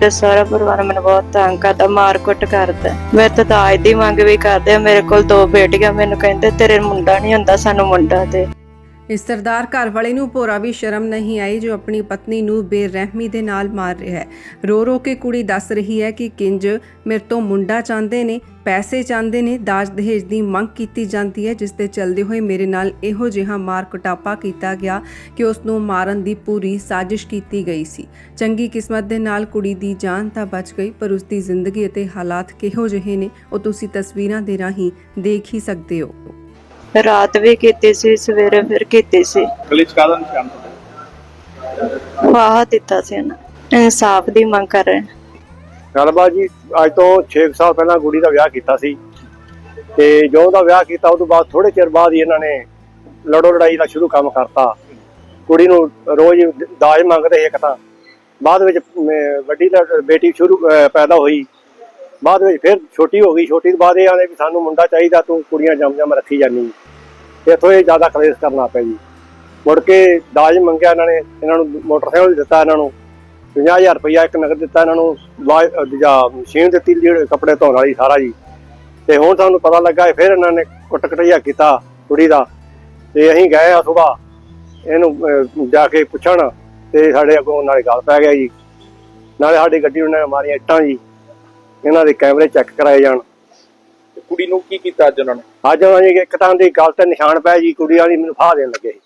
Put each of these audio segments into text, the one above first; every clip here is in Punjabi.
ਤੇ ਸਾਰਾ ਪਰਿਵਾਰ ਮੈਨੂੰ ਬਹੁਤ ਤੰਗ ਕਰਦਾ, ਮਾਰ ਕੁੱਟ ਕਰਦਾ। ਮੈਂ ਤੋਂ ਦਾਜ ਦੀ ਮੰਗ ਵੀ ਕਰਦੇ ਆ, ਮੇਰੇ ਕੋਲ ਦੋ ਬੇਟੀਆਂ, ਮੈਨੂੰ ਕਹਿੰਦੇ ਤੇਰੇ ਮੁੰਡਾ ਨਹੀਂ ਹੁੰਦਾ, ਸਾਨੂੰ ਮੁੰਡਾ ਦੇ। ਇਸ ਸਰਦਾਰ ਘਰ ਵਾਲੇ ਨੂੰ ਭੋਰਾ ਵੀ ਸ਼ਰਮ ਨਹੀਂ ਆਈ ਜੋ ਆਪਣੀ ਪਤਨੀ ਨੂੰ ਬੇਰਹਿਮੀ ਦੇ ਨਾਲ ਮਾਰ ਰਿਹਾ ਹੈ। ਰੋ ਰੋ ਕੇ ਕੁੜੀ ਦੱਸ ਰਹੀ ਹੈ ਕਿ ਕਿੰਜ ਮੇਰੇ ਤੋਂ ਮੁੰਡਾ ਚਾਹੁੰਦੇ ਨੇ, ਪੈਸੇ ਚਾਹੁੰਦੇ ਨੇ, ਦਾਜ ਦਹੇਜ ਦੀ ਮੰਗ ਕੀਤੀ ਜਾਂਦੀ ਹੈ, ਜਿਸ ਦੇ ਚੱਲਦੇ ਹੋਏ ਮੇਰੇ ਨਾਲ ਇਹੋ ਜਿਹਾ ਮਾਰ ਕੁਟਾਪਾ ਕੀਤਾ ਗਿਆ ਕਿ ਉਸ ਨੂੰ ਮਾਰਨ ਦੀ ਪੂਰੀ ਸਾਜ਼ਿਸ਼ ਕੀਤੀ ਗਈ ਸੀ। ਚੰਗੀ ਕਿਸਮਤ ਦੇ ਨਾਲ ਕੁੜੀ ਦੀ ਜਾਨ ਤਾਂ ਬਚ ਗਈ, ਪਰ ਉਸ ਦੀ ਜ਼ਿੰਦਗੀ ਅਤੇ ਹਾਲਾਤ ਕਿਹੋ ਜਿਹੇ ਨੇ, ਉਹ ਤੁਸੀਂ ਤਸਵੀਰਾਂ ਦੇ ਰਾਹੀਂ ਦੇਖ ਹੀ ਸਕਦੇ ਹੋ। ਰਾਤ ਵੀ ਕੀਤੀ ਸੀ ਸਵੇਰੇ ਫਿਰ ਕੀਤੀ ਸੀ। ਗਲੇ ਚ ਕਾਹਦਾ ਨਿਸ਼ਾਨ ਫਾਹਾ ਦਿੱਤਾ ਸੀ ਉਹਨਾਂ। ਇਨਸਾਫ ਦੀ ਮੰਗ ਕਰ ਰਹੇ ਹਾਂ। ਗੱਲਬਾਤ ਜੀ ਅੱਜ ਤੋਂ 6 ਸਾਲ ਪਹਿਲਾਂ ਕੁੜੀ ਦਾ ਵਿਆਹ ਕੀਤਾ ਸੀ। ਤੇ ਜਦੋਂ ਦਾ ਵਿਆਹ ਕੀਤਾ ਉਸ ਤੋਂ ਬਾਅਦ ਥੋੜੇ ਚਿਰ ਬਾਅਦ ਹੀ ਇਹਨਾਂ ਨੇ ਲੜੋ ਲੜਾਈ ਦਾ ਸ਼ੁਰੂ ਕੰਮ ਕਰਤਾ। ਕੁੜੀ ਨੂੰ ਰੋਜ਼ ਦਾਜ ਮੰਗਦੇ ਸੀ ਇੱਕ ਤਾਂ। ਬਾਅਦ ਵਿੱਚ ਅਮ, ਵੱਡੀ ਲੜ- ਬੇਟੀ ਸ਼ੁਰੂ ਅਹ, ਪੈਦਾ ਹੋਈ। ਬਾਅਦ ਵਿੱਚ ਫਿਰ ਛੋਟੀ ਹੋ ਗਈ। ਛੋਟੀ ਤੋਂ ਬਾਅਦ ਇਹ ਆਨੇ ਵੀ ਸਾਨੂੰ ਮੁੰਡਾ ਚਾਹੀਦਾ ਤੂੰ ਕੁੜੀਆਂ ਜੰਮ ਜੰਮ ਰੱਖੀ ਜਾਨੀ। ਇੱਥੋਂ ਇਹ ਜ਼ਿਆਦਾ ਕਲੇਸ਼ ਕਰਨਾ ਪਿਆ ਜੀ। ਮੁੜ ਕੇ ਦਾਜ ਮੰਗਿਆ ਇਹਨਾਂ ਨੇ, ਇਹਨਾਂ ਨੂੰ ਮੋਟਰਸਾਈਕਲ ਦਿੱਤਾ ਇਹਨਾਂ ਨੂੰ 50000 ਰੁਪਇਆ ਇੱਕ ਨਗਦ ਦਿੱਤਾ ਇਹਨਾਂ ਨੂੰ ਵਾ- ਦੂਜਾ ਮਸ਼ੀਨ ਦਿੱਤੀ ਜਿਹੜੇ ਕੱਪੜੇ ਧੋਣ ਵਾਲੀ ਸਾਰਾ ਜੀ। ਤੇ ਹੁਣ ਸਾਨੂੰ ਪਤਾ ਲੱਗਾ ਫਿਰ ਇਹਨਾਂ ਨੇ ਕੁੱਟ ਕਟਈਆ ਕੀਤਾ ਕੁੜੀ ਦਾ। ਤੇ ਅਸੀਂ ਗਏ ਆ ਸੁਬਾਹ, ਇਹਨੂੰ ਜਾ ਕੇ ਪੁੱਛਣ ਤੇ ਸਾਡੇ ਅੱਗੋਂ ਨਾਲੇ ਗੱਲ ਪੈ ਗਿਆ ਜੀ। ਨਾਲੇ ਸਾਡੀ ਗੱਡੀ ਉਹਨਾਂ ਨੇ ਮਾਰੀਆਂ ਇੱਟਾਂ ਜੀ। ਇਹਨਾਂ ਦੇ ਕੈਮਰੇ ਚੈੱਕ ਕਰਾਏ ਜਾਣ। ਕੁੜੀ ਨੂੰ ਕੀ ਕੀਤਾ ਅੱਜ ਉਹਨਾਂ ਨੇ? ਅੱਜ ਉਹਨਾਂ ਨੇ ਇੱਕ ਤਾਂ ਦੀ ਗੱਲ ਤੇ ਨਿਸ਼ਾਨ ਪਿਆ ਜੀ ਕੁੜੀ ਵਾਲੀ ਮੈਨੂੰ ਫਾਹ ਦੇਣ ਲੱਗੇ ਸੀ।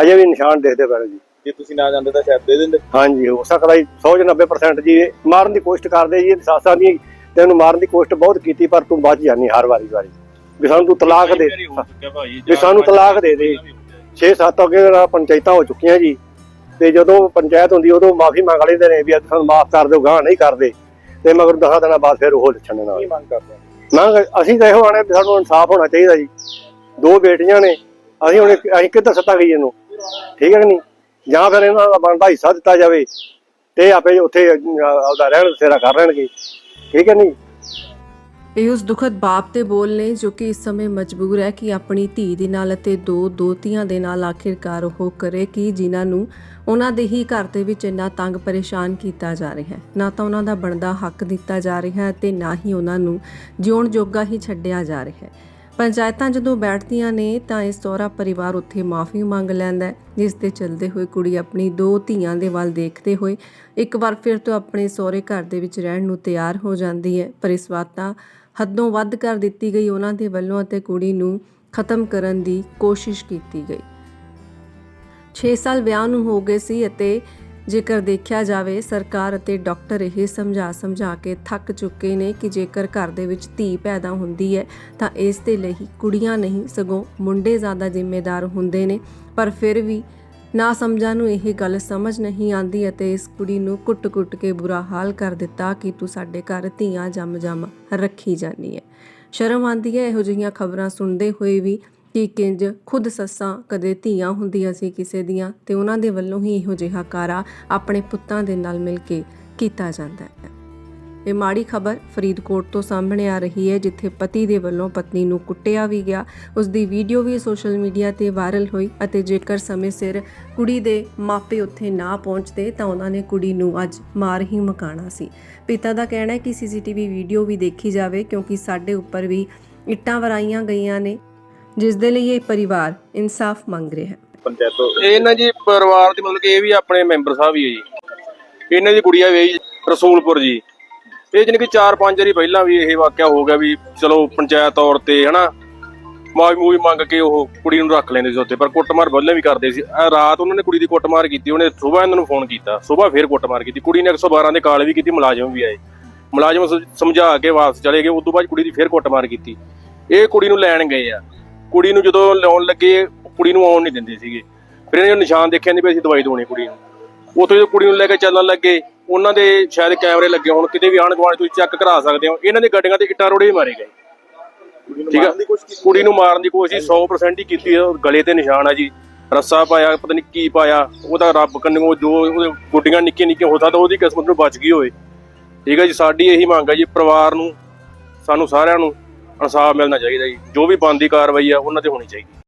ਅਜੇ ਵੀ ਨਿਸ਼ਾਨ ਦੇਖਦੇ ਪਏ ਜੀ। ਜੇ ਤੁਸੀਂ ਨਾ ਜਾਂਦੇ ਤਾਂ ਸ਼ਾਇਦ ਦੇ ਦਿੰਦੇ। ਹਾਂਜੀ ਹੋ ਸਕਦਾ ਜੀ 100 ਜਾਂ 90% ਜੀ ਇਹ ਮਾਰਨ ਦੀ ਕੋਸ਼ਿਸ਼ ਕਰਦੇ ਜੀ ਸਾਸਾਂ ਦੀ ਤੈਨੂੰ ਮਾਰਨ ਦੀ ਕੋਸ਼ਿਸ਼ ਬਹੁਤ ਕੀਤੀ ਪਰ ਤੂੰ ਬਚ ਜਾਨੀ ਹਰ ਵਾਰੀ ਵਾਰੀ। ਵੀ ਸਾਨੂੰ ਤੂੰ ਤਲਾਕ ਦੇ। ਵੀ ਸਾਨੂੰ ਤਲਾਕ ਦੇ ਦੇ। 6-7 ਅੱਗੇ ਪੰਚਾਇਤਾਂ ਹੋ ਚੁੱਕੀਆਂ ਜੀ। ਤੇ ਜਦੋਂ ਪੰਚਾਇਤ ਹੁੰਦੀ ਉਦੋਂ ਮਾਫੀ ਮੰਗ ਲੈਂਦੇ ਨੇ ਵੀ ਅੱਜ ਸਾਨੂੰ ਮਾਫ ਕਰ ਦਿਓ ਗਾਂ ਨਹੀਂ ਕਰਦੇ। ਤੇ ਮਗਰ ਦਸਾਂ ਦਿਨਾਂ ਬਾਅਦ ਫਿਰ ਉਹ ਲੱਛਣ ਨਾਲ। ਕੀ ਮੰਗ ਕਰਦੇ ਹੋ? ਮੰਗ ਅਸੀਂ ਤਾਂ ਇਹੋ ਆਣੇ ਸਾਨੂੰ ਇਨਸਾਫ ਹੋਣਾ ਚਾਹੀਦਾ ਜੀ। ਦੋ ਬੇਟੀਆਂ ਨੇ, ਅਸੀਂ ਹੁਣ ਅਸੀਂ ਕਿੱਧਰ ਸੱਤਾ ਗਈ ਇਹਨੂੰ? ਠੀਕ ਹੈ ਕਿ ਨਹੀਂ? ਜਾਂ ਫਿਰ ਇਹਨਾਂ ਦਾ ਬਣਦਾ ਹਿੱਸਾ ਦਿੱਤਾ ਜਾਵੇ ਤੇ ਆਪੇ ਉੱਥੇ ਆਪਦਾ ਰਹਿਣ ਸੇਰਾ ਕਰ ਲੈਣਗੇ। ਠੀਕ ਹੈ ਨਹੀਂ? ਇਹ ਉਸ ਦੁਖਦ ਬਾਪ ਦੇ ਬੋਲ ਨੇ ਜੋ ਕਿ ਇਸ ਸਮੇਂ ਮਜਬੂਰ ਹੈ ਕਿ ਆਪਣੀ ਧੀ ਦੇ ਨਾਲ ਅਤੇ ਦੋ ਦੋਤੀਆਂ ਦੇ ਨਾਲ ਆਖਿਰਕਾਰ ਉਹ ਕਰੇ ਕਿ ਜਿਨ੍ਹਾਂ ਨੂੰ ਉਹਨਾਂ ਦੇ ਹੀ ਘਰ ਦੇ ਵਿੱਚ ਇੰਨਾ ਤੰਗ ਪਰੇਸ਼ਾਨ ਕੀਤਾ ਜਾ ਰਿਹਾ ਹੈ। ਨਾ ਤਾਂ ਉਹਨਾਂ ਦਾ ਬਣਦਾ ਹੱਕ ਦਿੱਤਾ ਜਾ ਰਿਹਾ ਹੈ ਤੇ ਨਾ ਹੀ ਉਹਨਾਂ ਨੂੰ ਜਿਉਣ ਜੋਗਾ ਹੀ ਛੱਡਿਆ ਜਾ ਰਿਹਾ ਹੈ। ਪੰਚਾਇਤਾਂ ਜਦੋਂ ਬੈਠਦੀਆਂ ਨੇ ਤਾਂ ਇਸ ਸਹੁਰਾ ਪਰਿਵਾਰ ਉੱਥੇ ਮਾਫੀ ਮੰਗ ਲੈਂਦਾ ਹੈ, ਜਿਸ ਦੇ ਚਲਦੇ ਹੋਏ ਕੁੜੀ ਆਪਣੀ ਦੋ ਧੀਆਂ ਦੇ ਵੱਲ ਦੇਖਦੇ ਹੋਏ ਇੱਕ ਵਾਰ ਫਿਰ ਤੋਂ ਆਪਣੇ ਸਹੁਰੇ ਘਰ ਦੇ ਵਿੱਚ ਰਹਿਣ ਨੂੰ ਤਿਆਰ ਹੋ ਜਾਂਦੀ ਹੈ। ਪਰ ਇਸ ਵਾਰ ਤਾਂ ਹੱਦੋਂ ਵੱਧ ਕਰ ਦਿੱਤੀ ਗਈ ਉਹਨਾਂ ਦੇ ਵੱਲੋਂ ਅਤੇ ਕੁੜੀ ਨੂੰ ਖਤਮ ਕਰਨ ਦੀ ਕੋਸ਼ਿਸ਼ ਕੀਤੀ ਗਈ। 6 ਸਾਲ ਵਿਆਹ ਨੂੰ ਹੋ ਗਏ ਸੀ ਅਤੇ ਜੇਕਰ ਦੇਖਿਆ ਜਾਵੇ, ਸਰਕਾਰ ਅਤੇ ਡਾਕਟਰ ਇਹ ਸਮਝਾ ਸਮਝਾ ਕੇ ਥੱਕ ਚੁੱਕੇ ਨੇ ਕਿ ਜੇਕਰ ਘਰ ਦੇ ਵਿੱਚ ਧੀ ਪੈਦਾ ਹੁੰਦੀ ਹੈ, ਤਾਂ ਇਸ ਦੇ ਲਈ ਕੁੜੀਆਂ ਨਹੀਂ, ਸਗੋਂ ਮੁੰਡੇ ਜ਼ਿਆਦਾ ਜ਼ਿੰਮੇਦਾਰ ਹੁੰਦੇ ਨੇ। ਪਰ ਫਿਰ ਵੀ ਨਾ ਸਮਝਾਂ ਨੂੰ ਇਹ ਗੱਲ ਸਮਝ ਨਹੀਂ ਆਂਦੀ ਅਤੇ ਇਸ ਕੁੜੀ ਨੂੰ ਕੁੱਟ-ਕੁੱਟ ਕੇ ਬੁਰਾ ਹਾਲ ਕਰ ਦਿੱਤਾ ਕਿ ਤੂੰ ਸਾਡੇ ਘਰ ਧੀਆਂ ਜੰਮ-ਜੰਮ ਰੱਖੀ ਜਾਨੀ ਹੈ। ਸ਼ਰਮ ਆਂਦੀ ਹੈ, ਇਹੋ ਜਿਹੀਆਂ ਖਬਰਾਂ ਸੁਣਦੇ ਹੋਏ ਵੀ ਕਿ ਕਿੰਜ ਖੁਦ ਸੱਸਾਂ ਕਦੇ ਧੀਆਂ ਹੁੰਦੀਆਂ ਸੀ ਕਿਸੇ ਦੀਆਂ ਤੇ ਉਹਨਾਂ ਦੇ ਵੱਲੋਂ ਹੀ ਇਹੋ ਜਿਹਾ ਕਾਰਾ ਆਪਣੇ ਪੁੱਤਾਂ ਦੇ ਨਾਲ ਮਿਲ ਕੇ ਕੀਤਾ ਜਾਂਦਾ ਹੈ। ਇਹ ਮਾੜੀ ਖਬਰ ਫਰੀਦਕੋਟ ਤੋਂ ਸਾਹਮਣੇ ਆ ਰਹੀ ਹੈ ਜਿੱਥੇ ਪਤੀ ਦੇ ਵੱਲੋਂ ਪਤਨੀ ਨੂੰ ਕੁੱਟਿਆ ਵੀ ਗਿਆ। ਉਸ ਦੀ ਵੀਡੀਓ ਵੀ ਸੋਸ਼ਲ ਮੀਡੀਆ ਤੇ ਵਾਇਰਲ ਹੋਈ ਅਤੇ ਜੇਕਰ ਸਮੇਂ ਸਿਰ ਕੁੜੀ ਦੇ ਮਾਪੇ ਉੱਥੇ ਨਾ ਪਹੁੰਚਦੇ ਤਾਂ ਉਹਨਾਂ ਨੇ ਕੁੜੀ ਨੂੰ ਅੱਜ ਮਾਰ ਹੀ ਮਕਾਣਾ ਸੀ। ਪਿਤਾ ਦਾ ਕਹਿਣਾ ਹੈ ਕਿ ਸੀਸੀਟੀਵੀ ਵੀਡੀਓ ਵੀ ਦੇਖੀ ਜਾਵੇ ਕਿਉਂਕਿ ਸਾਡੇ ਉੱਪਰ ਵੀ ਇੱਟਾਂ ਵਰਾਈਆਂ ਗਈਆਂ ਨੇ ਜਿਸ ਦੇ ਲਈ ਇਹ ਪਰਿਵਾਰ ਇਨਸਾਫ ਮੰਗ ਰਿਹਾ ਹੈ। ਪੰਚਾਇਤ ਤੋਂ ਇਹ ਨਾ ਜੀ ਪਰਿਵਾਰ ਦੇ ਮਤਲਬ ਕਿ ਇਹ ਵੀ ਆਪਣੇ ਮੈਂਬਰ ਸਾਹਿਬ ਹੀ ਹੈ ਜੀ। ਇਹਨਾਂ ਦੀ ਕੁੜੀਆ ਵੀ ਹੈ ਜੀ ਰਸੂਲਪੁਰ ਜੀ। ਇਹ ਜਾਣੀ ਕਿ 4-5 ਵਾਰੀ ਪਹਿਲਾਂ ਵੀ ਇਹ ਵਾਕਿਆ ਹੋ ਗਿਆ ਵੀ ਚਲੋ ਪੰਚਾਇਤ ਤੌਰ ਤੇ ਹਨਾ, ਮਾਫੀ ਮੂਵੀ ਮੰਗ ਕੇ ਉਹ ਕੁੜੀ ਨੂੰ ਰੱਖ ਲੈਂਦੇ ਸੀ ਉੱਥੇ, ਪਰ ਕੁੱਟਮਾਰ ਬੱਲੇ ਵੀ ਕਰਦੇ ਸੀ। ਆਹ ਰਾਤ ਉਹਨਾਂ ਨੇ ਕੁੜੀ ਦੀ ਕੁੱਟਮਾਰ ਕੀਤੀ, ਉਹਨੇ ਸਵੇਰ ਇਹਨਾਂ ਨੂੰ ਫੋਨ ਕੀਤਾ ਸਵੇਰ ਫੇਰ ਕੁੱਟਮਾਰ ਕੀਤੀ। ਕੁੜੀ ਨੇ 112 ਦੇ ਕਾਲ ਵੀ ਕੀਤੀ, ਮੁਲਾਜ਼ਮ ਵੀ ਆਏ। ਮੁਲਾਜ਼ਮ ਸਮਝਾ ਕੇ ਵਾਪਸ ਚਲੇ ਗਏ ਉਸ ਤੋਂ ਬਾਅਦ ਕੁੜੀ ਦੀ ਫੇਰ ਕੁੱਟਮਾਰ ਕੀਤੀ। ਇਹ ਕੁੜੀ ਨੂੰ ਲੈਣ ਗਏ ਆ। ਕੁੜੀ ਨੂੰ ਜਦੋਂ ਲਿਆਉਣ ਲੱਗੇ, ਕੁੜੀ ਨੂੰ ਆਉਣ ਨਹੀਂ ਦਿੰਦੇ ਸੀਗੇ। ਫਿਰ ਇਹਨੇ ਨਿਸ਼ਾਨ ਦੇਖਿਆ ਨਹੀਂ ਵੀ ਅਸੀਂ ਦਵਾਈ ਦੋਣੀ ਕੁੜੀ ਨੂੰ। ਉੱਥੇ ਜਦੋਂ ਕੁੜੀ ਨੂੰ ਲੈ ਕੇ ਚੱਲਣ ਲੱਗੇ ਉਹਨਾਂ ਦੇ ਸ਼ਾਇਦ ਕੈਮਰੇ ਲੱਗੇ ਹੋਣ ਕਿਤੇ ਵੀ ਆਣ ਗੁਆਂਢ ਤੁਸੀਂ ਚੈੱਕ ਕਰਾ ਸਕਦੇ ਹੋ। ਇਹਨਾਂ ਦੀ ਗੱਡੀਆਂ ਤੇ ਇੱਟਾਂ ਰੋੜੇ ਹੀ ਮਾਰੇ ਗਏ। ਠੀਕ ਆ? ਕੁੜੀ ਨੂੰ ਮਾਰਨ ਦੀ ਕੋਸ਼ਿਸ਼ 100% ਹੀ ਕੀਤੀ ਹੈ ਗਲੇ ਤੇ ਨਿਸ਼ਾਨ ਆ ਜੀ। ਰੱਸਾ ਪਾਇਆ ਪਤਾ ਨਹੀਂ ਕੀ ਪਾਇਆ ਉਹਦਾ ਰੱਬ ਕੰਨੋਂ ਜੋ ਉਹਦੇ ਗੁੱਡੀਆਂ ਨਿੱਕੀਆਂ ਨਿੱਕੀਆਂ ਹੋ ਸਕਦਾ ਉਹਦੀ ਕਿਸਮਤ ਨੂੰ ਬਚ ਗਈ ਹੋਵੇ। ਠੀਕ ਹੈ ਜੀ ਸਾਡੀ ਇਹੀ ਮੰਗ ਹੈ ਜੀ ਪਰਿਵਾਰ ਨੂੰ ਸਾਨੂੰ ਸਾਰਿਆਂ ਨੂੰ ਇਨਸਾਫ ਮਿਲਣਾ ਚਾਹੀਦਾ ਜੀ। ਜੋ ਵੀ ਬਣਦੀ ਕਾਰਵਾਈ ਆ ਉਹਨਾਂ ਤੇ ਹੋਣੀ ਚਾਹੀਦੀ।